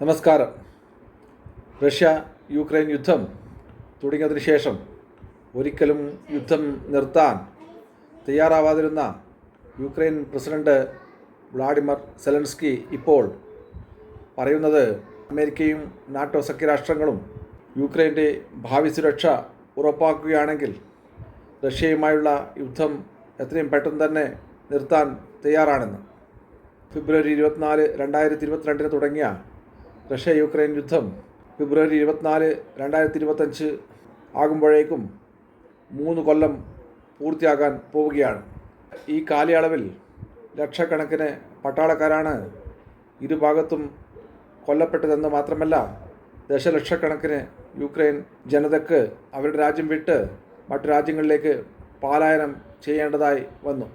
നമസ്കാരം. Russia Ukraine യുദ്ധം തുടങ്ങിയതിനു ശേഷം ഒരിക്കലും യുദ്ധം നിർത്താൻ തയ്യാറാവാതിരുന്ന യുക്രൈൻ പ്രസിഡന്റ് വ്ളാഡിമർ സെലൻസ്കി ഇപ്പോൾ പറയുന്നത് അമേരിക്കയും നാറ്റോ സഖ്യരാഷ്ട്രങ്ങളും യുക്രൈന്റെ ഭാവി സുരക്ഷ ഉറപ്പാക്കുകയാണെങ്കിൽ റഷ്യയുമായുള്ള യുദ്ധം എത്രയും പെട്ടെന്ന് തന്നെ നിർത്താൻ തയ്യാറാണെന്ന്. ഫെബ്രുവരി ഇരുപത്തിനാല് രണ്ടായിരത്തി ഇരുപത്തിരണ്ടിന് തുടങ്ങിയ റഷ്യ യുക്രൈൻ യുദ്ധം ഫെബ്രുവരി ഇരുപത്തിനാല് രണ്ടായിരത്തി ഇരുപത്തഞ്ച് ആകുമ്പോഴേക്കും മൂന്ന് കൊല്ലം പൂർത്തിയാകാൻ പോവുകയാണ്. ഈ കാലയളവിൽ ലക്ഷക്കണക്കിന് പട്ടാളക്കാരാണ് ഇരുഭാഗത്തും കൊല്ലപ്പെട്ടതെന്ന് മാത്രമല്ല ദശലക്ഷക്കണക്കിന് യുക്രൈൻ ജനതയ്ക്ക് അവരുടെ രാജ്യം വിട്ട് മറ്റു രാജ്യങ്ങളിലേക്ക് പലായനം ചെയ്യേണ്ടതായി വന്നു.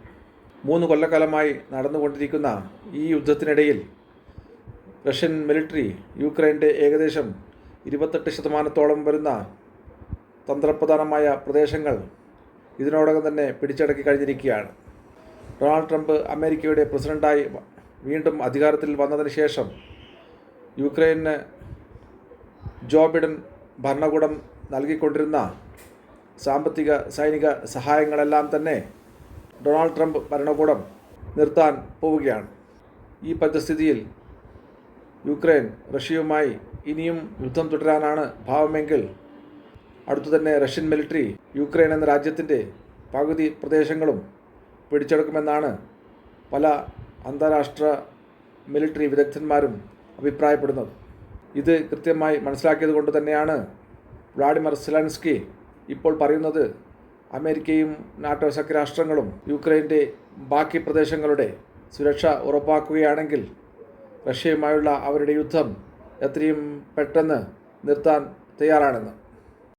മൂന്ന് കൊല്ലക്കാലമായി നടന്നുകൊണ്ടിരിക്കുന്ന ഈ യുദ്ധത്തിനിടയിൽ റഷ്യൻ മിലിറ്ററി യുക്രൈന്റെ ഏകദേശം ഇരുപത്തെട്ട് ശതമാനത്തോളം വരുന്ന തന്ത്രപ്രധാനമായ പ്രദേശങ്ങൾ ഇതിനോടകം തന്നെ പിടിച്ചടക്കി കഴിഞ്ഞിരിക്കുകയാണ്. ഡൊണാൾഡ് ട്രംപ് അമേരിക്കയുടെ പ്രസിഡന്റായി വീണ്ടും അധികാരത്തിൽ വന്നതിന് ശേഷം യുക്രൈന് ജോ ബിഡൻ ഭരണകൂടം നൽകിക്കൊണ്ടിരുന്ന സാമ്പത്തിക സൈനിക സഹായങ്ങളെല്ലാം തന്നെ ഡൊണാൾഡ് ട്രംപ് ഭരണകൂടം നിർത്താൻ പോവുകയാണ്. ഈ പരിസ്ഥിതിയിൽ യുക്രൈൻ റഷ്യയുമായി ഇനിയും യുദ്ധം തുടരാനാണ് ഭാവമെങ്കിൽ. അടുത്തു തന്നെ റഷ്യൻ മിലിറ്ററി യുക്രൈൻ എന്ന രാജ്യത്തിന്റെ പകുതി പ്രദേശങ്ങളും പിടിച്ചെടുക്കുമെന്നാണ് പല അന്താരാഷ്ട്ര മിലിറ്ററി വിദഗ്ധന്മാരും അഭിപ്രായപ്പെടുന്നത്. ഇത് കൃത്യമായി മനസ്സിലാക്കിയത് കൊണ്ട് തന്നെയാണ് വ്ളാഡിമിർ സെലൻസ്കി ഇപ്പോൾ പറയുന്നത് അമേരിക്കയും നാറ്റോ സഖ്യരാഷ്ട്രങ്ങളും യുക്രൈന്റെ ബാക്കി പ്രദേശങ്ങളുടെ സുരക്ഷ ഉറപ്പാക്കുകയാണെങ്കിൽ റഷ്യയുമായുള്ള അവരുടെ യുദ്ധം എത്രയും പെട്ടെന്ന് നിർത്താൻ തയ്യാറാണെന്ന്.